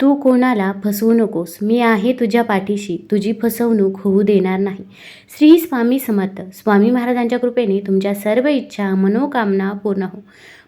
तू कोणाला फसवू नकोस. मी आहे तुझ्या पाठीशी. तुझी फसवणूक होऊ देणार नाही. श्री स्वामी समर्थ. स्वामी महाराजांच्या कृपेने तुमच्या सर्व इच्छा मनोकामना पूर्ण हो.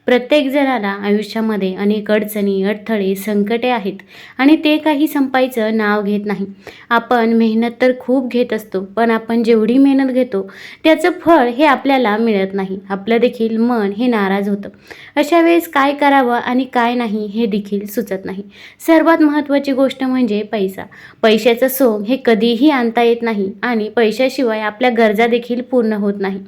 प्रत्येक जणाला आयुष्यामध्ये अनेक अडचणी अडथळे संकटे आहेत आणि ते काही संपायचं नाव घेत नाही. आपण मेहनत तर खूप घेत असतो पण आपण जेवढी मेहनत घेतो त्याचं फळ हे आपल्याला मिळत नाही. आपलं देखील मन हे नाराज होतं. अशा वेळेस काय करावं आणि काय नाही हे देखील सुचत नाही. सर्वात महत्त्वाची गोष्ट म्हणजे पैसा. पैशाचं सोंग हे कधीही आणता येत नाही आणि पैशाशिवाय आपल्या गरजा देखील पूर्ण होत नाही.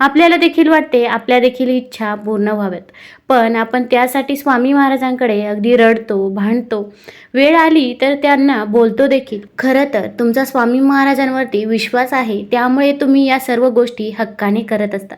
आपल्याला देखील वाटते आपल्या देखील इच्छा पूर्ण व्हाव्यात. पण आपण त्यासाठी स्वामी महाराजांकडे अगदी रडतो भांडतो. वेळ आली तर त्यांना बोलतो देखील. खरं तर तुमचा स्वामी महाराजांवरती विश्वास आहे त्यामुळे तुम्ही या सर्व गोष्टी हक्काने करत असता.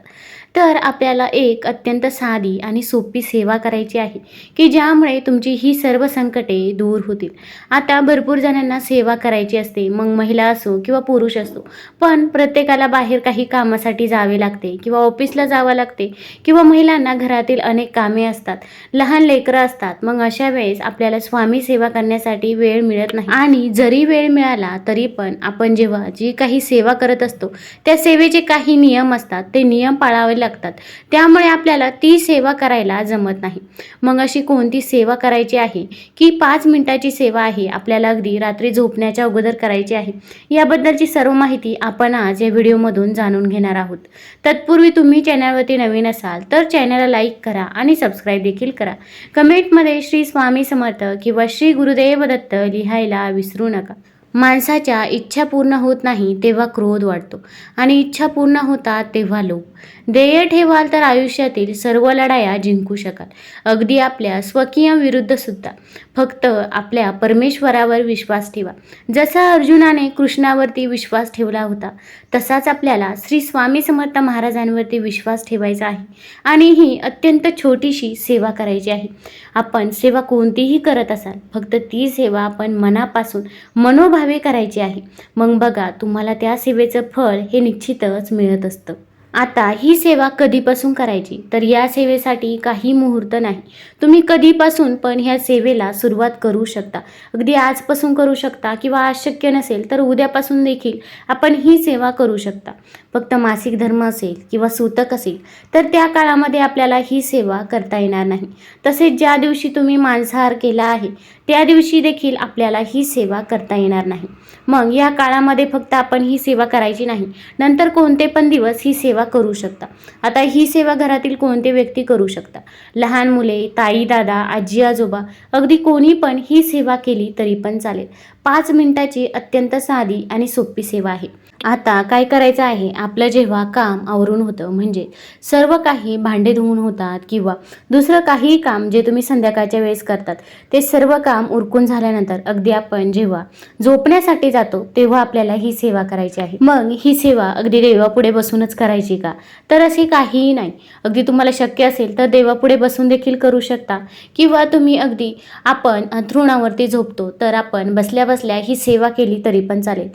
तर आपल्याला एक अत्यंत साधी आणि सोपी सेवा करायची आहे की ज्यामुळे तुमची ही सर्व संकटे दूर होतील. आता भरपूर जणांना सेवा करायची असते मग महिला असो किंवा पुरुष असो पण प्रत्येकाला बाहेर काही कामासाठी जावे लागते किंवा ऑफिसला जावं लागते किंवा महिलांना घरातील अनेक कामे असतात लहान लेकरं असतात मग अशा वेळेस आपल्याला स्वामी सेवा करण्यासाठी वेळ मिळत नाही. आणि जरी वेळ मिळाला तरी पण आपण जेव्हा जी काही सेवा करत असतो त्या सेवेचे काही नियम असतात ते नियम पाळावे लागतात. त्यामुळे आपल्याला ती सेवा करायला जमत नाही. मग अशी कोणती सेवा करायची आहे? की पाच मिनिटाची सेवा आहे आपल्याला अगदी रात्री झोपण्याच्या अगोदर करायची आहे. याबद्दलची सर्व माहिती आपण आज या व्हिडिओमधून जाणून घेणार आहोत. तत्पूर्वी तुम्ही चॅनलवरती नवीन असाल तर चॅनलला लाईक करा आणि सबस्क्राईब देखील करा. कमेंटमध्ये श्री स्वामी समर्थ किंवा श्री गुरुदेव दत्त लिहायला विसरू नका. माणसाच्या इच्छा पूर्ण होत नाही तेव्हा क्रोध वाढतो आणि इच्छा पूर्ण होतात तेव्हा लोभ ध्येय ठेवाल तर आयुष्यातील सर्व लढाया जिंकू शकाल. अगदी आपल्या स्वकीय विरुद्ध सुद्धा. फक्त आपल्या परमेश्वरावर विश्वास ठेवा. जसा अर्जुनाने कृष्णावरती विश्वास ठेवला होता तसाच आपल्याला श्री स्वामी समर्थ महाराजांवरती विश्वास ठेवायचा आहे आणि ही अत्यंत छोटीशी सेवा करायची आहे. आपण सेवा कोणतीही करत असाल फक्त ती सेवा आपण मनापासून मनोभावे करायची आहे. मग बघा तुम्हाला त्या सेवेचं फळ हे निश्चितच मिळत असतं. आता ही सेवा कधीपासून करायची? तर या सेवेसाठी काही मुहूर्त नाही. तुम्ही कधीपासून पण ह्या सेवेला सुरुवात करू शकता. अगदी आजपासून करू शकता किंवा आज शक्य नसेल तर उद्यापासून देखील आपण ही सेवा करू शकता. फक्त मासिक धर्म असेल किंवा सूतक असेल तर त्या काळामध्ये आपल्याला ही सेवा करता येणार नाही. तसेच ज्या दिवशी तुम्ही मांसाहार केला आहे त्या दिवशी देखील आपल्याला ही सेवा करता येणार नाही. मग या काळामध्ये फक्त आपण ही सेवा करायची नाही. नंतर कोणते पण दिवस ही सेवा करू शकता. आता ही सेवा घरातील कोणते व्यक्ती करू शकता? लहान मुले ताई दादा आजी आजोबा अगदी कोणी पण ही सेवा केली तरी पण चालेल. पाच मिनिटाची अत्यंत साधी आणि सोपी सेवा आहे. आता काय करायचं आहे? आपलं जेव्हा काम आवरून होतं म्हणजे सर्व काही भांडे धुवून होतात किंवा दुसरं काहीही काम जे तुम्ही संध्याकाळच्या वेळेस करतात ते सर्व काम उरकून झाल्यानंतर अगदी आपण जेव्हा झोपण्यासाठी जातो तेव्हा आपल्याला ही सेवा करायची आहे. मग ही सेवा अगदी देवापुढे बसूनच करायची का? तर असे काहीही नाही. अगदी तुम्हाला शक्य असेल तर देवापुढे बसून देखील करू शकता. किंवा तुम्ही अगदी आपण अंथरुणावरती झोपतो तर आपण बसल्या बसल्या ही सेवा केली तरी पण चालेल.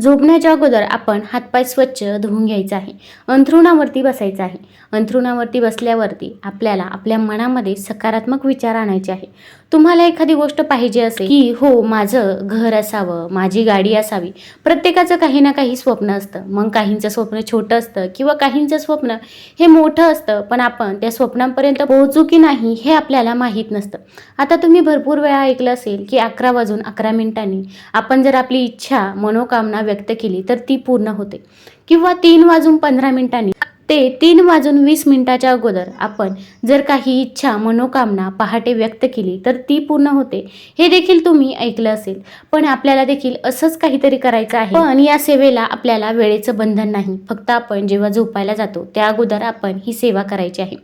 झोपण्याच्या अगोदर आपण हातपाय स्वच्छ धुवून घ्यायचा आहे. अंथरुणावरती बसायचं आहे. अंथरुणावरती बसल्यावरती आपल्याला आपल्या मनामध्ये सकारात्मक विचार आणायचे आहे. तुम्हाला एखादी गोष्ट पाहिजे असेल की हो माझं घर असावं माझी गाडी असावी प्रत्येकाचं काही ना काही स्वप्न असतं. मग काहींचं स्वप्न छोटं असतं किंवा काहींचं स्वप्न हे मोठं असतं पण आपण त्या स्वप्नांपर्यंत पोहोचू की नाही हे आपल्याला माहीत नसतं. आता तुम्ही भरपूर वेळा ऐकलं असेल की अकरा वाजून अकरा मिनिटांनी आपण जर आपली इच्छा मनोकामना व्यक्त केली तर ती पूर्ण होते. किंवा तीन वाजून पंधरा मिनिटांनी ते तीन वाजून वीस मिनिटाच्या अगोदर आपण जर काही इच्छा मनोकामना पहाटे व्यक्त केली तर ती पूर्ण होते. हे देखील तुम्ही ऐकलं असेल. पण आपल्याला देखील असंच काहीतरी करायचं आहे. पण या सेवेला आपल्याला वेळेचं बंधन नाही. फक्त आपण जेव्हा झोपायला जातो त्या अगोदर आपण ही सेवा करायची आहे.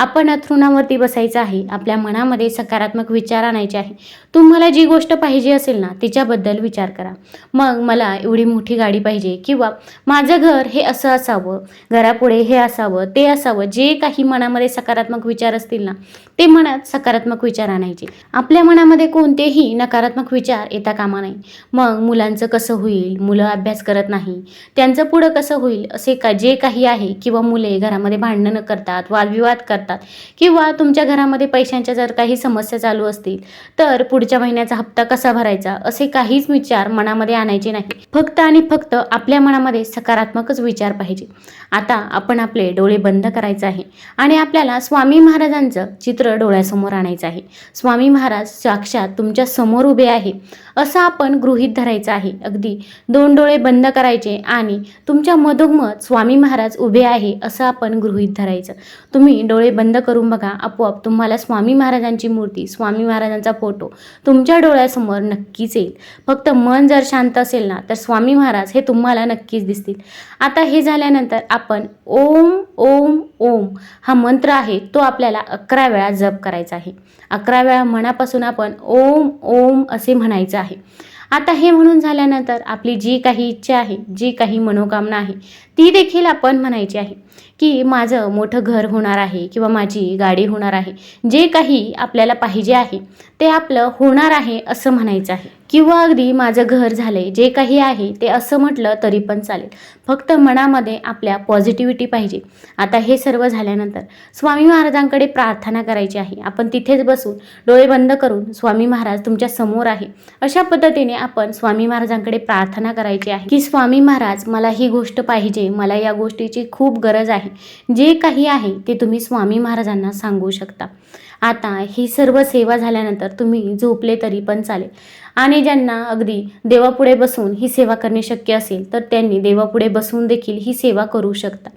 आपण अथरुणावरती बसायचं आहे आपल्या मनामध्ये सकारात्मक विचार आणायचे आहे. तुम्हाला जी गोष्ट पाहिजे असेल ना तिच्याबद्दल विचार करा. मग मला एवढी मोठी गाडी पाहिजे किंवा माझं घर हे असं असावं घरापुढे हे असावं ते असावं जे काही मनामध्ये सकारात्मक विचार असतील ना ते मनात सकारात्मक विचार आणायचे. आपल्या मनामध्ये कोणतेही नकारात्मक विचार येता कामा नाही मग मुलांचं कसं होईल मुलं अभ्यास करत नाही त्यांचं पुढं कसं होईल असे का जे काही आहे किंवा मुले घरामध्ये भांडणं करतात वादविवाद करतात जातात. किंवा तुमच्या घरामध्ये पैशांच्या जर काही समस्या चालू असतील तर पुढच्या महिन्याचा हप्ता कसा भरायचा असे काहीच विचार मनामध्ये आणायचे नाही. फक्त आणि फक्त आपल्या मनामध्ये सकारात्मकच विचार पाहिजे. आता आपण आपले डोळे बंद करायचे आहे आणि आपल्याला स्वामी महाराजांचं चित्र डोळ्यासमोर आणायचं आहे. स्वामी महाराज साक्षात तुमच्यासमोर उभे आहे असं आपण गृहीत धरायचं आहे. अगदी दोन डोळे बंद करायचे आणि तुमच्या मधोमध स्वामी महाराज उभे आहे असं आपण गृहीत धरायचं. तुम्ही डोळे डोळे बंद करून बघा. आपोआप तुम्हाला स्वामी महाराजांची मूर्ती स्वामी महाराजांचा फोटो तुमच्या डोळ्यासमोर नक्कीच येईल. फक्त मन जर शांत असेल ना तर स्वामी महाराज हे तुम्हाला नक्कीच दिसतील. आता हे झाल्यानंतर आपण ओम ओम ओम हा मंत्र आहे तो आपल्याला अकरा वेळा जप करायचा आहे. अकरा वेळा मनापासून आपण ओम ओम असे म्हणायचं आहे. आता हे म्हणून झाल्यानंतर आपली जी काही इच्छा आहे जी काही मनोकामना आहे ती देखील आपण म्हणायची आहे की माझं मोठं घर होणार आहे किंवा माझी गाडी होणार आहे जे काही आपल्याला पाहिजे आहे ते आपलं होणार आहे असं म्हणायचं आहे. किंवा अगदी माझं घर झाले जे काही आहे ते असं म्हटलं तरी पण चालेल. फक्त मनामध्ये आपल्या पॉझिटिव्हिटी पाहिजे. आता हे सर्व झाल्यानंतर स्वामी महाराजांकडे प्रार्थना करायची आहे. आपण तिथेच बसून डोळे बंद करून स्वामी महाराज तुमच्यासमोर आहे. अशा पद्धतीने आपण स्वामी महाराजांकडे प्रार्थना करायची आहे की स्वामी महाराज मला ही गोष्ट पाहिजे. मला या गोष्टीची खूप गरज आहे. जे काही आहे ते तुम्ही स्वामी महाराजांना सांगू शकता. आता ही सर्व सेवा झाल्यानंतर तुम्ही झोपले तरी पण चालेल. आणि ज्यांना अगदी देवापुढे बसून ही सेवा करणे शक्य असेल तर त्यांनी देवापुढे बसून देखील ही सेवा करू शकता.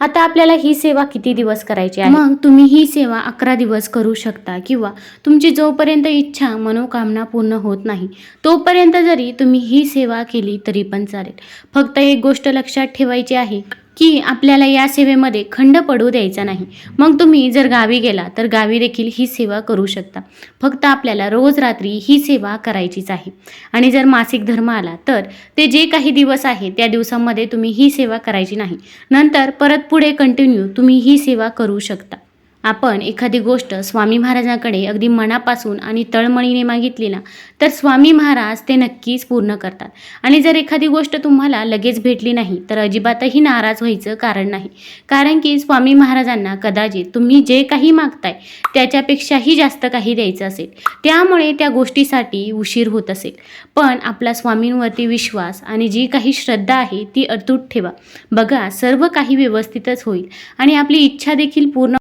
आता आपल्याला ही सेवा किती दिवस करायची आहे? मग तुम्ही ही सेवा अकरा दिवस करू शकता किंवा तुमची जोपर्यंत इच्छा मनोकामना पूर्ण होत नाही तोपर्यंत जरी तुम्ही ही सेवा केली तरी पण चालेल. फक्त एक गोष्ट लक्षात ठेवायची आहे. की आपल्याला या सेवेमध्ये खंड पडू द्यायचा नाही. मग तुम्ही जर गावी गेला तर गावी देखील ही सेवा करू शकता. फक्त आपल्याला रोज रात्री ही सेवा करायचीच आहे. आणि जर मासिक धर्म आला तर ते जे काही दिवस आहे त्या दिवसामध्ये तुम्ही ही सेवा करायची नाही. नंतर परत पुढे कंटिन्यू तुम्ही ही सेवा करू शकता. आपण एखादी गोष्ट स्वामी महाराजांकडे अगदी मनापासून आणि तळमळीने मागितली ना तर स्वामी महाराज ते नक्कीच पूर्ण करतात. आणि जर एखादी गोष्ट तुम्हाला लगेच भेटली नाही तर अजिबातही नाराज व्हायचं कारण नाही. कारण की स्वामी महाराजांना कदाचित तुम्ही जे काही मागताय त्याच्यापेक्षाही जास्त काही द्यायचं असेल. त्यामुळे त्या गोष्टीसाठी उशीर होत असेल. पण आपला स्वामींवरती विश्वास आणि जी काही श्रद्धा आहे ती अतूट ठेवा. बघा सर्व काही व्यवस्थितच होईल आणि आपली इच्छा देखील पूर्ण